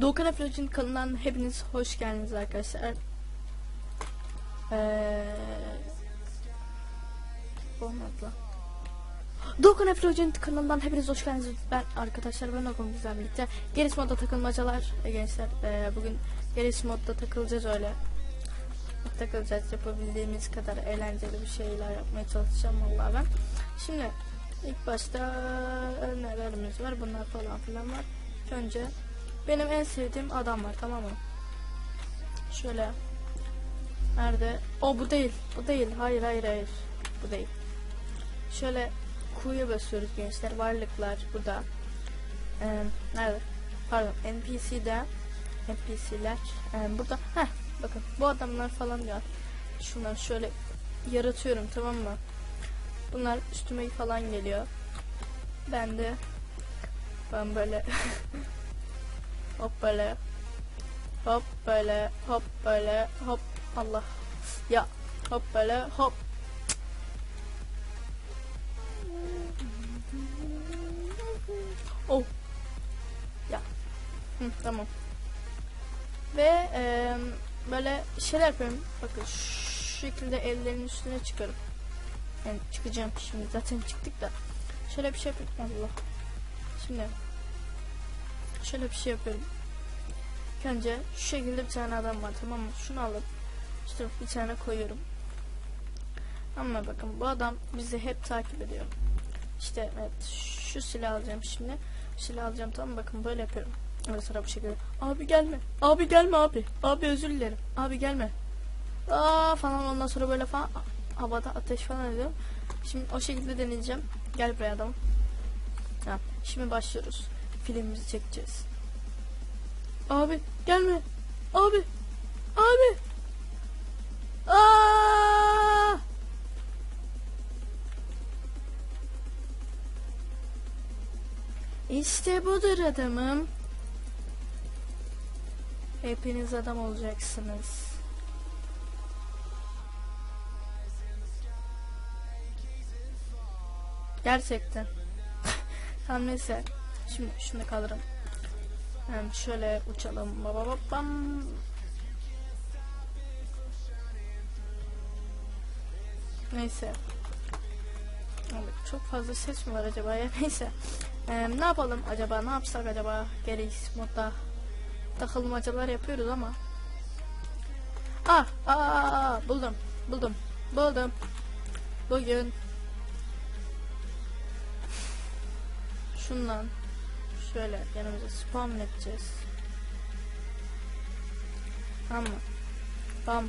Doğukan Efloj'un kanalından hepiniz hoş geldiniz arkadaşlar. Eee... Olmadı lan. Doğukan Efloj'un kanalından hepiniz hoş geldiniz. Ben arkadaşlar ben Okan güzel birlikte. Geriş modda takılmacalar e, gençler. Eee, bugün geriş modda takılacağız öyle. Takılacağız yapabildiğimiz kadar eğlenceli bir şeyler yapmaya çalışacağım vallahi ben. Şimdi ilk başta nelerimiz var bunlar falan filan var. Önce benim en sevdiğim adam var tamam mı? Şöyle. Nerede? O bu değil. Bu değil. Hayır hayır hayır. Bu değil. Şöyle Q'ya basıyoruz gençler. Varlıklar burada. Ee, nerede? Pardon. NPC'de NPC'ler. Ee, burada. Heh. Bakın bu adamlar falan diyor. Şunları şöyle yaratıyorum tamam mı? Bunlar üstüme falan geliyor. Ben de ben böyle hop böyle. Hop böyle hop böyle hop. Allah. Ya. Hop böyle hop. Oh. Ya. Hı, tamam. Ve eee, böyle şeyler yapıyorum. Bakın şu şekilde ellerin üstüne çıkarım. Yani çıkacağım şimdi. Zaten çıktık da. Şöyle bir şey yapıyorum Allah. Şimdi şöyle bir şey yapıyorum önce şu şekilde bir tane adam var tamam mı? Şunu alıp işte bir tane koyuyorum. Ama bakın bu adam bizi hep takip ediyor. İşte evet şu silah alacağım şimdi. Silah alacağım tamam? Bakın böyle yapıyorum. Sonra bu şekilde. Abi gelme. Abi gelme abi. Abi özür dilerim. Abi gelme. Aa falan ondan sonra böyle falan havada ateş falan ediyorum. Şimdi o şekilde deneyeceğim. Gel buraya adam. Ha, şimdi başlıyoruz. Filmimizi çekeceğiz. Abi gelme. Abi. Abi. Aa! İşte budur adamım. Hepiniz adam olacaksınız. Gerçekten. tamam neyse. Şimdi da kaldıralım. Hem şöyle uçalım. Baba baba bam. Neyse. Evet, çok fazla ses mi var acaba ya? Neyse. Ee, ne yapalım acaba? Ne yapsak acaba? Geri modda takılmacalar yapıyoruz ama. Ah, aa, aa, aa, buldum. Buldum. Buldum. Bugün şundan şöyle yanımıza spam edeceğiz. Tamam mı? Bam.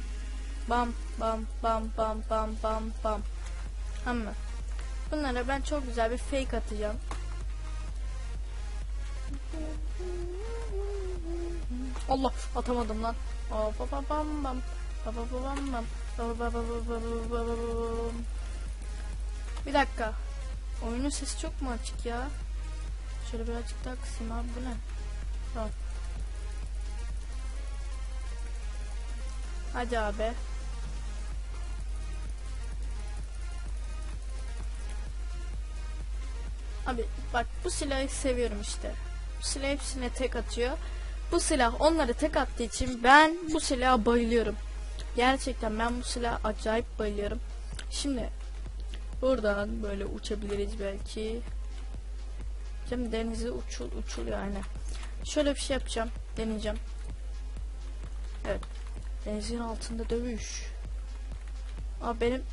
Bam bam bam bam bam bam bam. Tamam mı? Bunlara ben çok güzel bir fake atacağım. Allah atamadım lan. Bam bam bam bam. Bir dakika. Oyunun sesi çok mu açık ya? Şöyle birazcık daha kısayım abi bu ne? Tamam. Hadi abi. Abi bak bu silahı seviyorum işte. Bu silah hepsine tek atıyor. Bu silah onları tek attığı için ben bu silaha bayılıyorum. Gerçekten ben bu silaha acayip bayılıyorum. Şimdi buradan böyle uçabiliriz belki. Canım denize uçul uçul yani. Şöyle bir şey yapacağım. Deneyeceğim. Evet. Denizin altında dövüş. Abi benim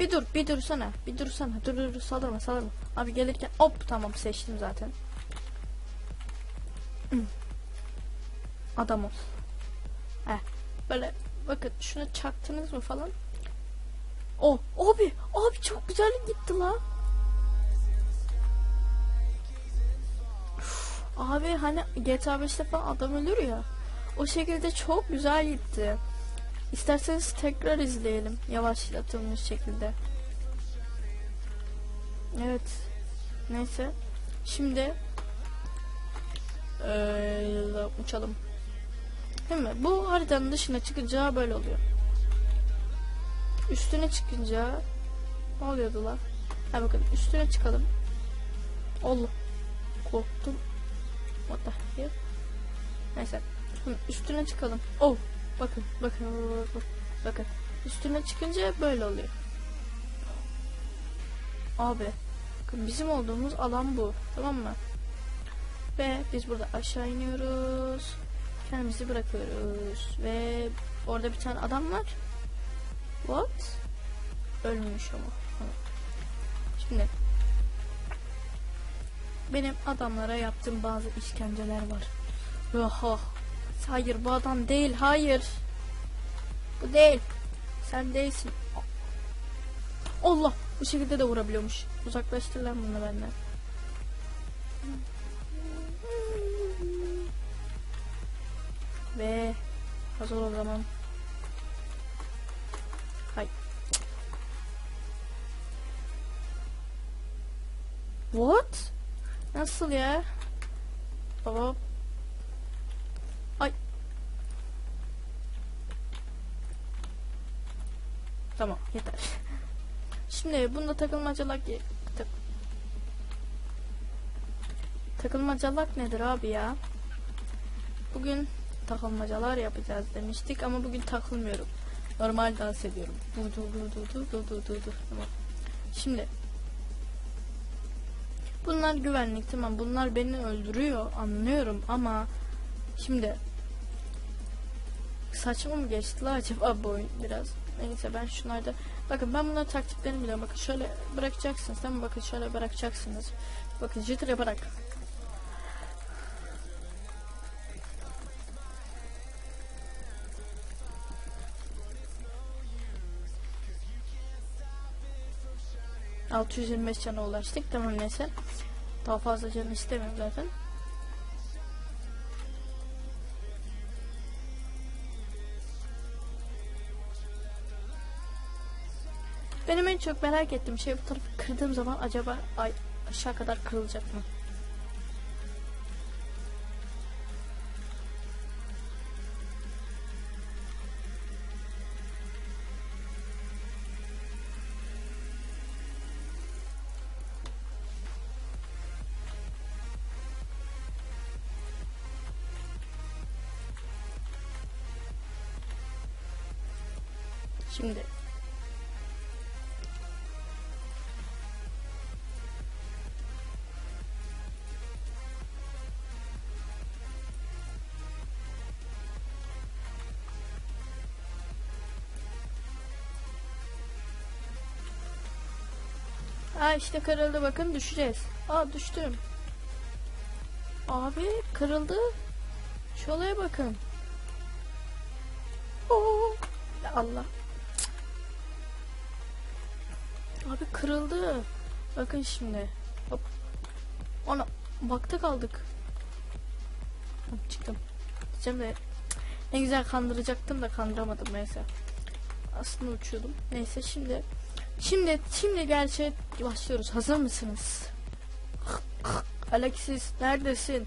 bir dur, bir dursana. Bir dursana. Dur dur, dur saldırma, saldırma. Abi gelirken hop tamam seçtim zaten. Adam ol. Böyle bakın şuna çaktınız mı falan. Oh, abi, abi çok güzel gitti la. Abi hani GTA 5'te falan adam ölür ya. O şekilde çok güzel gitti. İsterseniz tekrar izleyelim yavaşlatılmış şekilde. Evet. Neyse. Şimdi ee, uçalım. Değil mi? Bu haritanın dışına çıkınca böyle oluyor. Üstüne çıkınca ne oluyordu lan? Ha bakın üstüne çıkalım. Allah. Korktum. What the hell? Neyse. Şimdi üstüne çıkalım. Oh. Bakın bakın bakın. Bakın. Üstüne çıkınca böyle oluyor. Abi. Bakın bizim olduğumuz alan bu. Tamam mı? Ve biz burada aşağı iniyoruz. Kendimizi bırakıyoruz. Ve orada bir tane adam var. What? Ölmüş ama. Şimdi benim adamlara yaptığım bazı işkenceler var. Oha. Hayır bu adam değil. Hayır. Bu değil. Sen değilsin. Allah. Bu şekilde de vurabiliyormuş. Uzaklaştır lan bunu benden. Ve hazır o zaman. Hay. What? Nasıl ya? Baba. Ay. Tamam yeter. Şimdi bunda takılmacalar ki tak Takılmacalak nedir abi ya? Bugün takılmacalar yapacağız demiştik ama bugün takılmıyorum. Normal dans ediyorum. Dur dur dur dur dur dur dur dur. Tamam. Şimdi Bunlar güvenlik tamam. Bunlar beni öldürüyor anlıyorum ama şimdi saçma mı geçti la acaba bu oyun biraz? Neyse ben şunlarda bakın ben bunların taktiklerini biliyorum. Bakın şöyle bırakacaksınız tamam bakın şöyle bırakacaksınız. Bakın jitter yaparak ...625 cana ulaştık. Tamam neyse. Daha fazla canı istemiyorum zaten. Benim en çok merak ettiğim şey bu tarafı kırdığım zaman acaba ay aşağı kadar kırılacak mı? Şimdi Aa işte kırıldı bakın düşeceğiz. Aa düştüm. Abi kırıldı. Şu bakın. Oo. Allah. Abi kırıldı. Bakın şimdi. Hop. Ona bakta kaldık. Hop, çıktım. Diyeceğim de ne güzel kandıracaktım da kandıramadım neyse. Aslında uçuyordum. Neyse şimdi Şimdi şimdi gerçeğe başlıyoruz. Hazır mısınız? Alexis neredesin?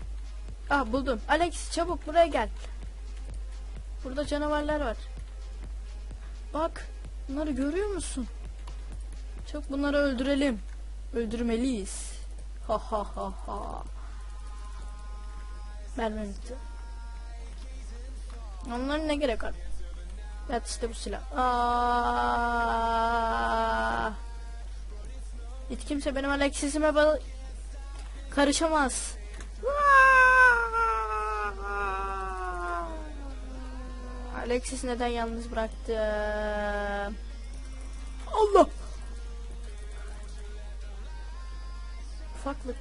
Ah buldum. Alexis çabuk buraya gel. Burada canavarlar var. Bak. Bunları görüyor musun? Çok bunları öldürelim. Öldürmeliyiz. Ha ha ha ha. Mermim bitti. Onların ne gerek var? Evet işte bu silah. Aa! Hiç kimse benim Alexis'ime karışamaz. Alexis neden bıraktı? Allah! Ufaklık.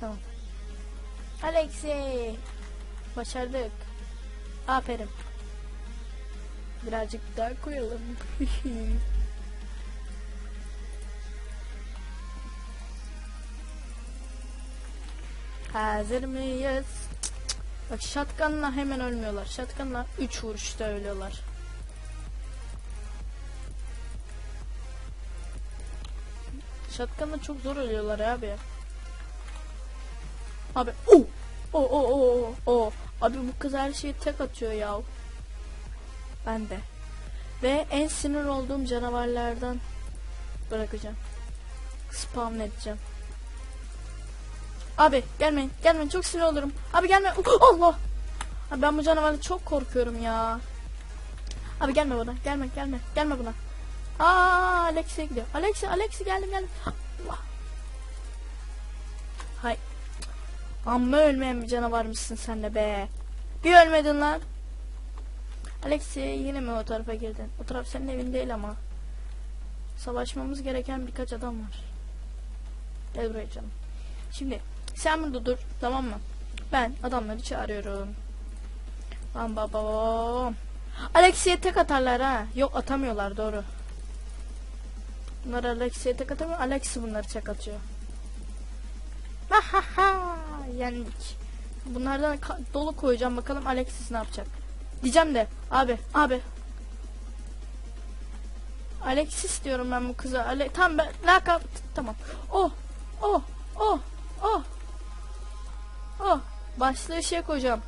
Tamam. Alexi! Başardık. Aferin. Birazcık daha koyalım. Hazır mıyız? Bak şatkanla hemen ölmüyorlar. Şatkanla 3 vuruşta ölüyorlar. Şatkanla çok zor ölüyorlar abi. Abi o o o o o abi bu kız her şeyi tek atıyor ya. Ben de. Ve en sinir olduğum canavarlardan bırakacağım. Spam edeceğim. Abi gelmeyin gelmeyin çok sinir olurum. Abi gelme. Oh, Allah. Abi ben bu canavardan çok korkuyorum ya. Abi gelme buna. Gelme gelme. Gelme buna. Aa Alex'e gidiyor. Alex'e Alex'e geldim geldim. Hay. Amma ölmeyen bir canavar mısın sen de be. Bir ölmedin lan. Alexi yine mi o tarafa girdin? O taraf senin evin değil ama. Savaşmamız gereken birkaç adam var. Gel buraya canım. Şimdi sen burada dur tamam mı? Ben adamları çağırıyorum. Bam bam bam. Alexi'ye tek atarlar ha. Yok atamıyorlar doğru. Bunlar Alexi'ye tek atamıyor. Alexi bunları tek atıyor. Ha ha ha. Yendik. Bunlardan dolu koyacağım bakalım Alexis ne yapacak. Diyeceğim de abi abi. Alexis diyorum ben bu kıza. Ale tam ben lakap tamam. Oh oh oh oh oh başlığı şey koyacağım.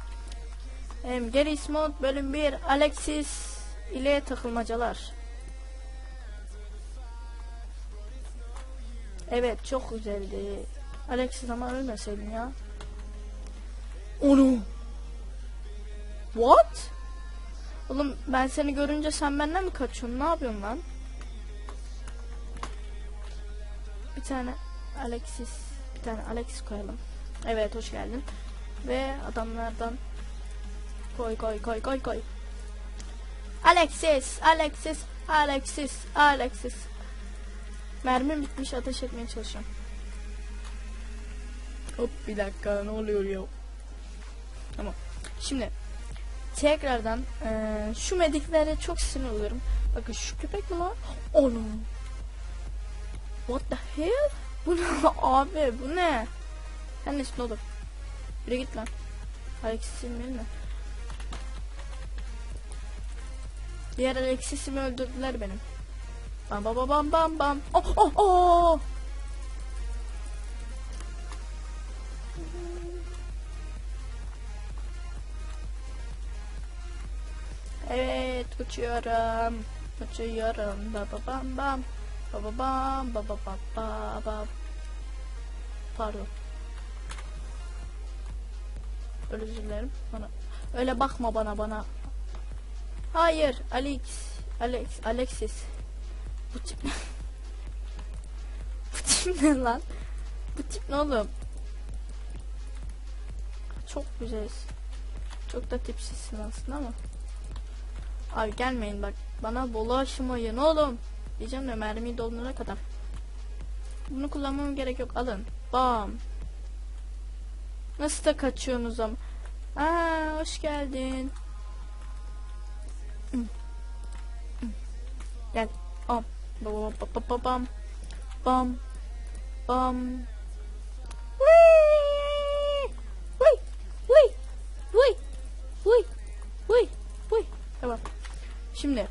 Em, Gary Smith bölüm 1 Alexis ile takılmacalar. Evet çok güzeldi. Alexis ama ölmeseydin ya. Onu. What? Oğlum ben seni görünce sen benden mi kaçıyorsun? Ne yapıyorsun lan? Bir tane Alexis, bir tane Alexis koyalım. Evet hoş geldin. Ve adamlardan koy koy koy koy koy. Alexis, Alexis, Alexis, Alexis. Mermim bitmiş ateş etmeye çalışıyorum. Hop bir dakika ne oluyor ya? Tamam. Şimdi tekrardan eee, şu mediklere çok sinir oluyorum. Bakın şu köpek mi lan? Onu. What the hell? Bu ne abi bu ne? Sen nesin oğlum? Biri git lan. Alexis'im mi? Diğer Alexis'imi öldürdüler benim. Bam bam bam bam bam bam. Oh oh oh. Evet uçuyorum. Uçuyorum. Ba ba bam bam. Ba ba bam ba ba ba ba ba. Pardon. Özür dilerim. Bana. Öyle bakma bana bana. Hayır Alex. Alex. Alexis. Bu tip ne? Bu tip ne lan? Bu tip ne oğlum? Çok güzelsin. Çok da tipsizsin aslında ama. Abi gelmeyin bak. Bana bulaşmayın oğlum. Diyeceğim de mermiyi doldurana kadar. Bunu kullanmam gerek yok. Alın. Bam. Nasıl da kaçıyorsunuz ama. Aa, hoş geldin. Gel. Bam. Bam bam. Bam bam bam. Tamam. Şimdi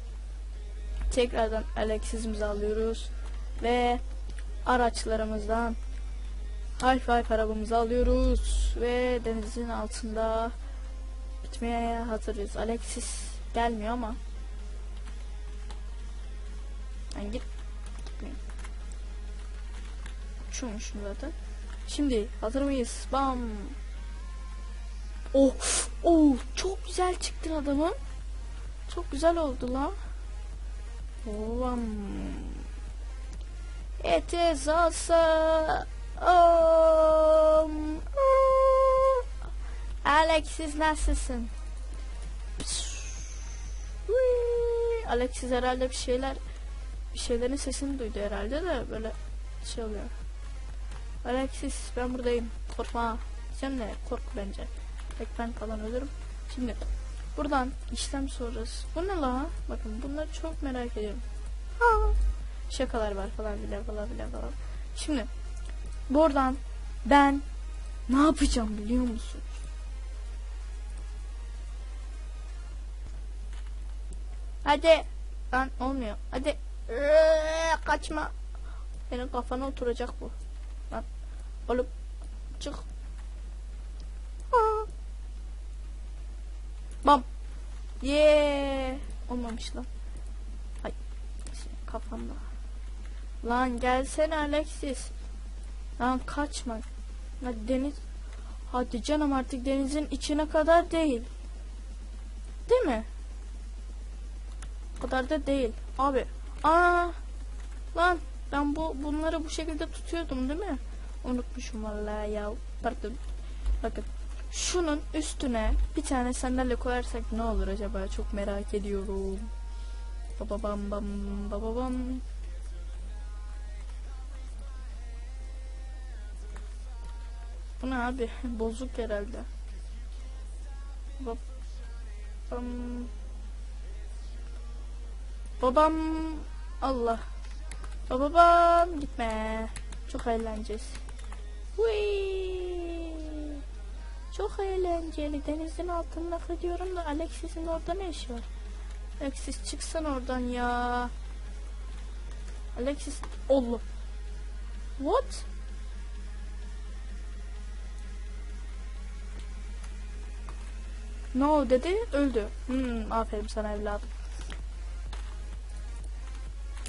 tekrardan Alexis'imizi alıyoruz ve araçlarımızdan Half Life arabamızı alıyoruz ve denizin altında bitmeye hazırız. Alexis gelmiyor ama ben git gitmeyeyim. Uçuyormuşum zaten. Şimdi hazır mıyız? Bam. Oh, oh çok güzel çıktı adamın. Çok güzel oldu la. Bam. It is awesome. Um, Alexis nasılsın? Whee! Alexis herhalde bir şeyler bir şeylerin sesini duydu herhalde de böyle şey oluyor. Alexis ben buradayım. Korkma. Sen de kork bence. Tek ben falan ölürüm. Şimdi buradan işlem sonrası. Bu ne la? Bakın bunları çok merak ediyorum. Ha. Şakalar var falan filan falan filan falan. Şimdi buradan ben ne yapacağım biliyor musun? Hadi. Lan olmuyor. Hadi. Iıı, kaçma. Senin kafana oturacak bu. Lan. Oğlum. Çık. Aa. Bam. Yee. Olmamış lan. Ay. Kafamda. Lan gelsene Alexis. Lan kaçma. Lan deniz. Hadi canım artık denizin içine kadar değil. Değil mi? O kadar da değil. Abi. Aa. Lan ben bu bunları bu şekilde tutuyordum değil mi? Unutmuşum vallahi ya. Pardon. Bakın. Şunun üstüne bir tane sandalye koyarsak ne olur acaba? Çok merak ediyorum. Baba bam bam baba bam. Bu ne abi? Bozuk herhalde. Bam. Babam Allah. Babam gitme. Çok eğleneceğiz. Whee! Çok eğlenceli. Denizin altında gidiyorum da Alexis'in orada ne işi var? Alexis çıksan oradan ya. Alexis Allah. What? No dedi öldü. Hmm, aferin sana evladım.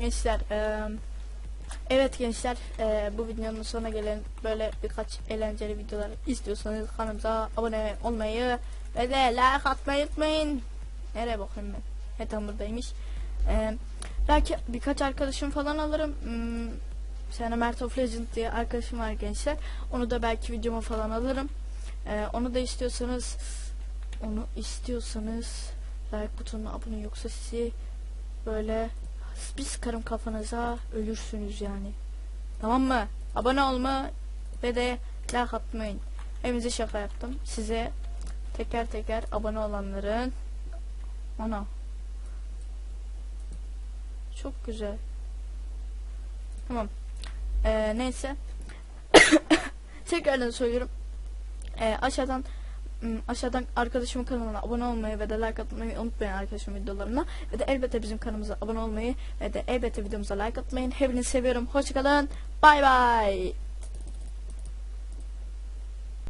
Gençler eee, Evet gençler eee, bu videonun sonuna gelen böyle birkaç eğlenceli videolar istiyorsanız kanalımıza abone olmayı ve de like atmayı unutmayın. Nereye bakayım ben? He tam buradaymış. Eee, belki birkaç arkadaşım falan alırım. Hmm, Sana Mert of Legend diye arkadaşım var gençler. Onu da belki videoma falan alırım. Eee, onu da istiyorsanız onu istiyorsanız like butonuna abone yoksa sizi böyle bir sıkarım kafanıza ölürsünüz yani. Tamam mı? Abone olma ve de like atmayın. Hepinize şaka yaptım. Size teker teker abone olanların ana çok güzel. Tamam. Ee, neyse. Tekrardan söylüyorum. Ee, aşağıdan aşağıdan arkadaşımın kanalına abone olmayı ve de like atmayı unutmayın arkadaşımın videolarına. Ve de elbette bizim kanalımıza abone olmayı ve de elbette videomuza like atmayın. Hepinizi seviyorum. Hoşçakalın. Bay bay.